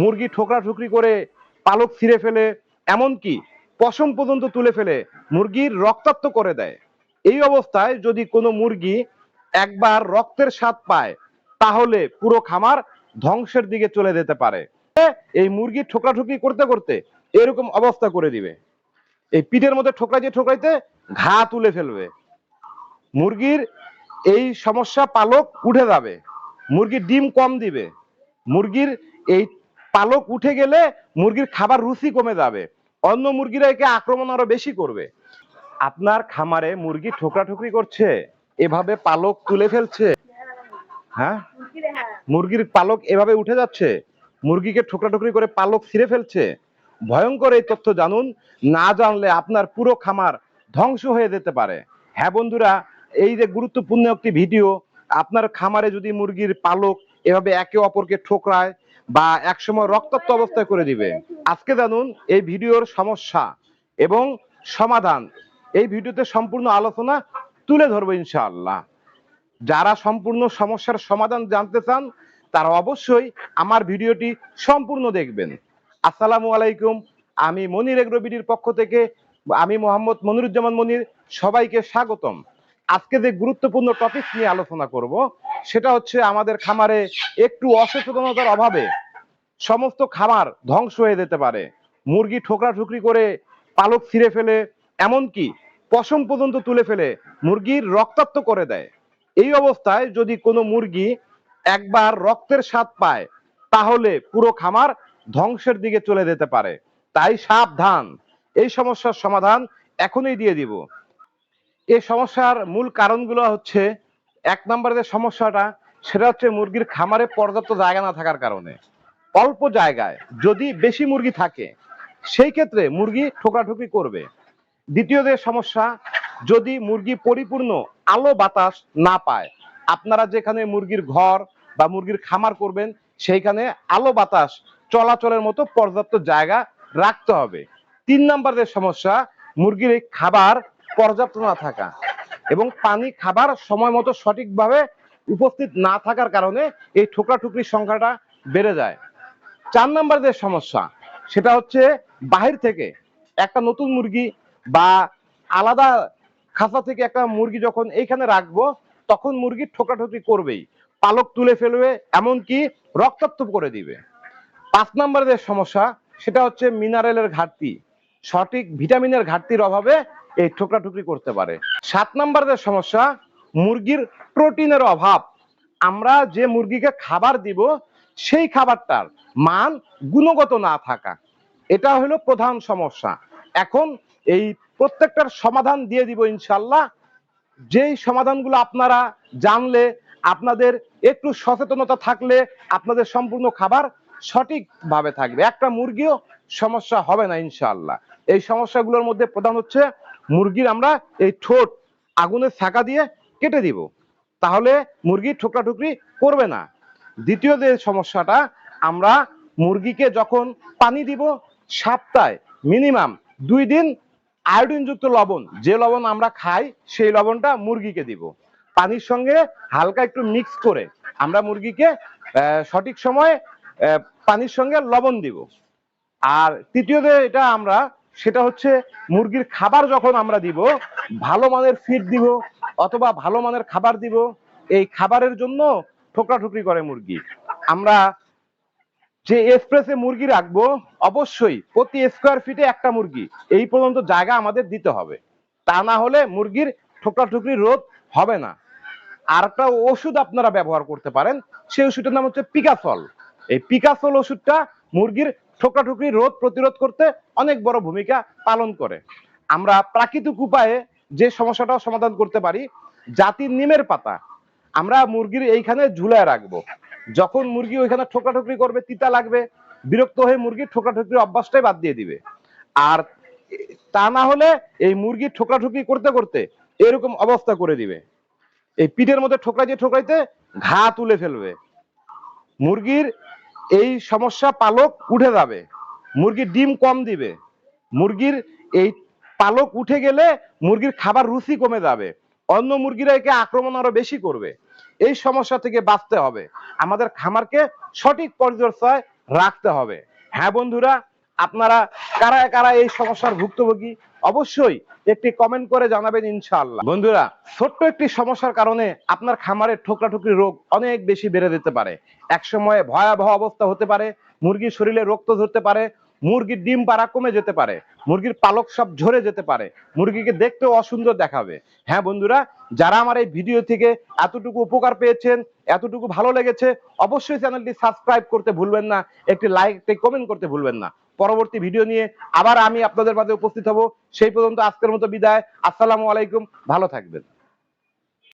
মুরগি ঠোকরা ঠুকরি করে পালক ছিঁড়ে ফেলে, এমনকি পশম পর্যন্ত তুলে ফেলে মুরগির রক্তাক্ত করে দেয়। এই অবস্থায় যদি কোনো মুরগি একবার রক্তের স্বাদ পায়, তাহলে পুরো খামার ধ্বংসের দিকে চলে যেতে পারে। এই মুরগি ঠোকরাঠুকরি করতে করতে এরকম অবস্থা করে দিবে। এই পিঠের মধ্যে ঠোকরাইতে ঠোকরাইতে ঘা তুলে ফেলবে। মুরগির এই সমস্যা পালক উঠে যাবে। মুরগির ডিম কম দিবে। মুরগির এই পালক উঠে গেলে মুরগির খাবার রুচি কমে যাবে। অন্য মুরগিরা একে আক্রমণ আরও বেশি করবে। আপনার খামারে মুরগি ঠোকরাঠুকরি করছে? এভাবে পালক তুলে ফেলছে? হ্যাঁ? মুরগির পালক এভাবে উঠে যাচ্ছে? মুরগিকে ঠোকরাঠুকরি করে পালক ছিঁড়ে ফেলছে? ভয়ঙ্কর এই তথ্য জানুন। না জানলে আপনার পুরো খামার ধ্বংস হয়ে যেতে পারে। হ্যাঁ বন্ধুরা, এই যে গুরুত্বপূর্ণ একটি ভিডিও, আপনার খামারে যদি মুরগির পালক এভাবে একে অপরকে ঠোকরায় বা একসময় রক্তাক্ত অবস্থায় করে দিবে। আজকে জানুন, এই ভিডিওর সমস্যা এবং সমাধান। এই ভিডিওতে সম্পূর্ণ আলোচনা তুলে ধরবো ইনশাআল্লাহ। যারা সম্পূর্ণ সমস্যার সমাধান জানতে চান, তারা অবশ্যই আমার ভিডিওটি সম্পূর্ণ দেখবেন। আসসালামু আলাইকুম। আমি মনির এগ্রোবিডির পক্ষ থেকে আমি মোহাম্মদ মনিরুজ্জামান মনির সবাইকে স্বাগতম। আজকে যে গুরুত্বপূর্ণ টপিক নিয়ে আলোচনা করব সেটা হচ্ছে আমাদের খামারে একটু অসচেতনতার অভাবে সমস্ত খামার ধ্বংস হয়ে যেতে পারে। মুরগি ঠোকরা ঠুকরি করে পালক ছিঁড়ে ফেলে, এমনকি পশম পর্যন্ত তুলে ফেলে মুরগির রক্তাক্ত করে দেয়। এই অবস্থায় যদি কোনো মুরগি একবার রক্তের স্বাদ পায়, তাহলে পুরো খামার ধ্বংসের দিকে চলে যেতে পারে। তাই সাবধান। এই সমস্যার সমাধান এখনই দিয়ে দিব। এই সমস্যার মূল কারণগুলো হচ্ছে এক নম্বরে যে সমস্যাটা, সেটা হচ্ছে মুরগির খামারে পর্যাপ্ত জায়গা না থাকার কারণে। অল্প জায়গায় যদি বেশি মুরগি থাকে, সেই ক্ষেত্রে মুরগি ঠোকাঠুকি করবে। দ্বিতীয় যে সমস্যা, যদি মুরগি পরিপূর্ণ আলো বাতাস না পায়, আপনারা যেখানে মুরগির ঘর বা মুরগির খামার করবেন, সেইখানে আলো বাতাস চলাচলের মতো পর্যাপ্ত জায়গা রাখতে হবে। তিন নাম্বার যে সমস্যা, মুরগির এই খাবার পর্যাপ্ত না থাকা। এবং পানি খাবার সময় মতো সঠিকভাবে উপস্থিত না থাকার কারণে এই ঠোকরা ঠুকরির সংখ্যাটা বেড়ে যায়। চার নাম্বার যে সমস্যা, সেটা হচ্ছে বাহির থেকে একটা নতুন মুরগি বা আলাদা খাঁচা থেকে একটা মুরগি যখন এইখানে রাখব, তখন মুরগি ঠোকরাঠুকরি করবেই। পালক তুলে ফেলবে, এমনকি রক্তাক্ত করে দিবে। পাঁচ নাম্বার যে সমস্যা, সেটা হচ্ছে মিনারেলের ঘাটতি। সঠিক ভিটামিনের ঘাটতির অভাবে এই ঠোকরাঠুকরি করতে পারে। সাত নাম্বার যে সমস্যা, মুরগির প্রোটিনের অভাব। আমরা যে মুরগিকে খাবার দিব, সেই খাবারটার মান গুণগত না থাকা। এটা হলো প্রধান সমস্যা। এখন এই প্রত্যেকটার সমাধান দিয়ে দিব ইনশাল্লাহ যেই সমাধানগুলো আপনারা জানলে, আপনাদের একটু সচেতনতা থাকলে আপনাদের সম্পূর্ণ খাবার সঠিকভাবে থাকবে। একটা মুরগিও সমস্যা হবে না ইনশাল্লাহ এই সমস্যাগুলোর মধ্যে প্রধান হচ্ছে মুরগির আমরা এই ঠোঁট আগুনের ছাকা দিয়ে কেটে দিব। তাহলে মুরগি ঠোকরাঠুকরি করবে না। দ্বিতীয় যে সমস্যাটা, আমরা মুরগিকে যখন পানি দিব, সপ্তাহে মিনিমাম দুই দিন আয়োডিনযুক্ত লবণ, যে লবণ আমরা খাই, সেই লবণটা মুরগিকে দিব। পানির সঙ্গে হালকা একটু মিক্স করে আমরা মুরগিকে সঠিক সময়ে পানির সঙ্গে লবণ দিব। আর তৃতীয় যে এটা আমরা সেটা হচ্ছে মুরগির খাবার যখন আমরা দিব, ভালো মানের ফিড দিব অথবা ভালো মানের খাবার দিব, এই খাবারের জন্য ঠোকরাঠুকরি করে মুরগি। আমরা যে এক্সপ্রেসে মুরগি রাখব, অবশ্যই প্রতি স্কোয়ার ফিটে একটা মুরগি। এই পর্যন্ত জায়গা আমাদের দিতে হবে। তা না হলে মুরগির ঠোকরাঠুকরি রোধ হবে না। আর একটা ওষুধ আপনারা ব্যবহার করতে পারেন, সেই ওষুধটার নাম হচ্ছে পিকাসল এই পিকাসল ওষুধটা মুরগির ঠোকরাঠুকরি রোধ প্রতিরোধ করতে অনেক বড় ভূমিকা পালন করে। আমরা প্রাকৃতিক উপায়ে যে সমস্যাটাও সমাধান করতে পারি, জাতির নিমের পাতা, আমরা মুরগির এইখানে ঝুলায় রাখব। যখন মুরগি ওইখানে ঠোকরাঠুকরি করবে, তিতা লাগবে, বিরক্ত হয়ে মুরগির ঠোকরাঠুকরি অভ্যাসটাই বাদ দিয়ে দিবে। আর তা না হলে এই মুরগির ঠোকরাঠুকরি করতে করতে এরকম অবস্থা করে দিবে। এই পিঠের মধ্যে ঠোকরাইতে ঠোকরাইতে ঘা তুলে ফেলবে। মুরগির এই সমস্যা পালক উঠে যাবে। মুরগির ডিম কম দিবে। মুরগির এই পালক উঠে গেলে মুরগির খাবার রুচি কমে যাবে। অন্য মুরগিরা একে আক্রমণ আরও বেশি করবে। এই সমস্যা থেকে বাঁচতে হবে। আমাদের খামারকে সঠিক পর্যায়ে রাখতে হবে। হ্যাঁ বন্ধুরা আপনারা কারা কারা এই সমস্যার ভুক্তভোগী, অবশ্যই একটি কমেন্ট করে জানাবেন ইনশাআল্লাহ। বন্ধুরা, ছোট্ট একটি সমস্যার কারণে আপনার খামারের ঠোকরাঠুকরি রোগ অনেক বেশি বেড়ে যেতে পারে। একসময় ভয়াবহ অবস্থা হতে পারে, মুরগির শরীরে রক্ত ধরতে পারে মুরগির ডিম পাড়া কমে যেতে পারে, মুরগির পালক সব ঝরে যেতে পারে, মুরগিকে দেখতেও অসুন্দর দেখাবে। হ্যাঁ বন্ধুরা, যারা আমার এই ভিডিও থেকে এতটুকু উপকার পেয়েছেন, এতটুকু ভালো লেগেছে, অবশ্যই চ্যানেলটি সাবস্ক্রাইব করতে ভুলবেন না, একটি লাইক, একটি কমেন্ট করতে ভুলবেন না। পরবর্তী ভিডিও নিয়ে আবার আমি আপনাদের মাঝে উপস্থিত হব। সেই পর্যন্ত আজকের মতো বিদায়, আসসালামু আলাইকুম, ভালো থাকবেন।